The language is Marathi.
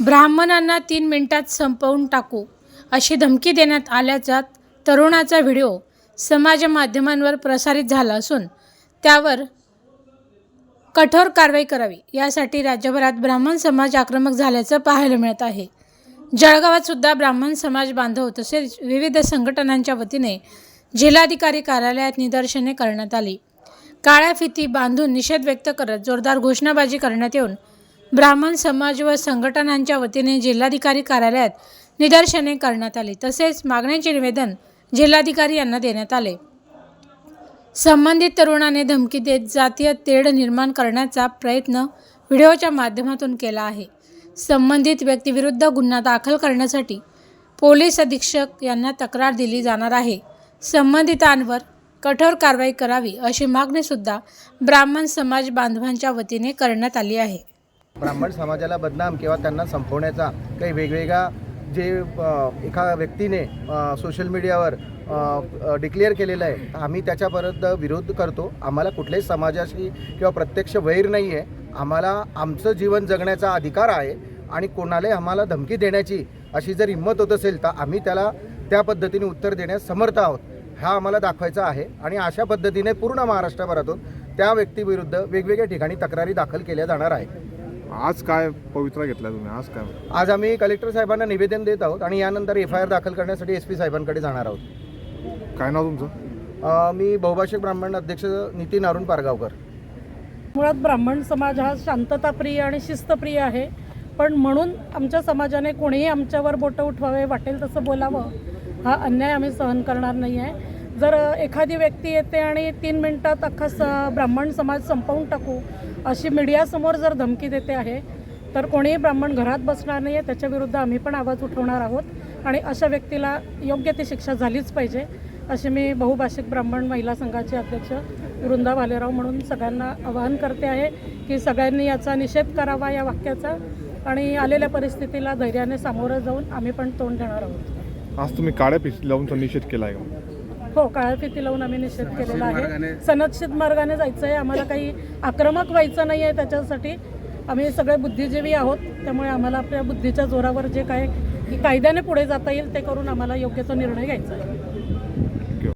ब्राह्मणांना तीन मिनिटात संपवून टाकू अशी धमकी देण्यात आल्याचा तरुणाचा व्हिडिओ समाज माध्यमांवर प्रसारित झाला असून त्यावर कठोर कारवाई करावी यासाठी राज्यभरात ब्राह्मण समाज आक्रमक झाल्याचं पाहायला मिळत आहे. जळगावात सुद्धा ब्राह्मण समाज बांधव तसेच विविध संघटनांच्या वतीने जिल्हाधिकारी कार्यालयात निदर्शने करण्यात आली. काळ्या फिती बांधून निषेध व्यक्त करत जोरदार घोषणाबाजी करण्यात येऊन ब्राह्मण समाज व संघटनांच्या वतीने जिल्हाधिकारी कार्यालयात निदर्शने करण्यात आली. तसेच मागण्याचे निवेदन जिल्हाधिकारी यांना देण्यात आले. संबंधित तरुणाने धमकी देत जातीय तेढ निर्माण करण्याचा प्रयत्न व्हिडिओच्या माध्यमातून केला आहे. संबंधित व्यक्तीविरुद्ध गुन्हा दाखल करण्यासाठी पोलीस अधीक्षक यांना तक्रार दिली जाणार आहे. संबंधितांवर कठोर कारवाई करावी अशी मागणीसुद्धा ब्राह्मण समाज बांधवांच्या वतीने करण्यात आली आहे. ब्राह्मण समाजाला बदनाम किंवा त्यांना संपवण्याचा काही वेगवेगळा जे एका व्यक्तीने सोशल मीडियावर डिक्लेअर केलेलं आहे तर आम्ही त्याच्यापर्यंत विरोध करतो. आम्हाला कुठल्याही समाजाशी किंवा प्रत्यक्ष वैर नाही आहे आम्हाला आमचं जीवन जगण्याचा अधिकार आहे आणि कोणालाही आम्हाला धमकी देण्याची अशी जर हिंमत होत असेल तर आम्ही त्याला त्या पद्धतीने उत्तर देण्यास समर्थ आहोत. हा आम्हाला दाखवायचा आहे आणि अशा पद्धतीने पूर्ण महाराष्ट्रभरातून त्या व्यक्तीविरुद्ध वेगवेगळ्या ठिकाणी तक्रारी दाखल केल्या जाणार आहेत. आज काय पवित्रा घेतला तुम्ही? आज काय? आज आम्ही कलेक्टर साहेबांना निवेदन देत आहोत आणि यानंतर एफ आय आर दाखल करण्यासाठी एस पी साहेबांकडे जाणार आहोत. काय नाव तुमचं? अ, मी बहुभाषिक ब्राह्मण अध्यक्ष नितीन अरुण पारगावकर. मुळात ब्राह्मण समाज हा शांतताप्रिय आणि शिस्तप्रिय आहे पण म्हणून आमच्या समाजाने कोणीही आमच्यावर बोटं उठवावे वाटेल तसं बोलावं हा अन्याय आम्ही सहन करणार नाही आहे. जर एखादी व्यक्ती येते आणि तीन मिनटात अख्खा स ब्राह्मण समाज संपवून टाकू अशी मीडियासमोर जर धमकी देते आहे तर कोणीही ब्राह्मण घरात बसणार नाही आहे त्याच्याविरुद्ध आम्ही पण आवाज उठवणार आहोत. आणि अशा व्यक्तीला योग्य ती शिक्षा झालीच पाहिजे अशी मी बहुभाषिक ब्राह्मण महिला संघाचे अध्यक्ष वृंदा भालेराव म्हणून सगळ्यांना आवाहन करते आहे की सगळ्यांनी याचा निषेध करावा या वाक्याचा. आणि आलेल्या परिस्थितीला धैर्याने सामोरं जाऊन आम्ही पण तोंड देणार आहोत. आज तुम्ही काळ्या पिशी लावून निषेध केला आहे हो काळ्या फिती लावून आम्ही निषेध केलेला आहे. सनदशीत मार्गाने जायचं आहे आम्हाला काही आक्रमक व्हायचं नाही आहे त्याच्यासाठी. आम्ही सगळे बुद्धिजीवी आहोत. त्यामुळे आम्हाला आपल्या बुद्धीच्या जोरावर जे काय कायद्याने पुढे जाता येईल ते करून आम्हाला योग्य तो निर्णय घ्यायचा आहे.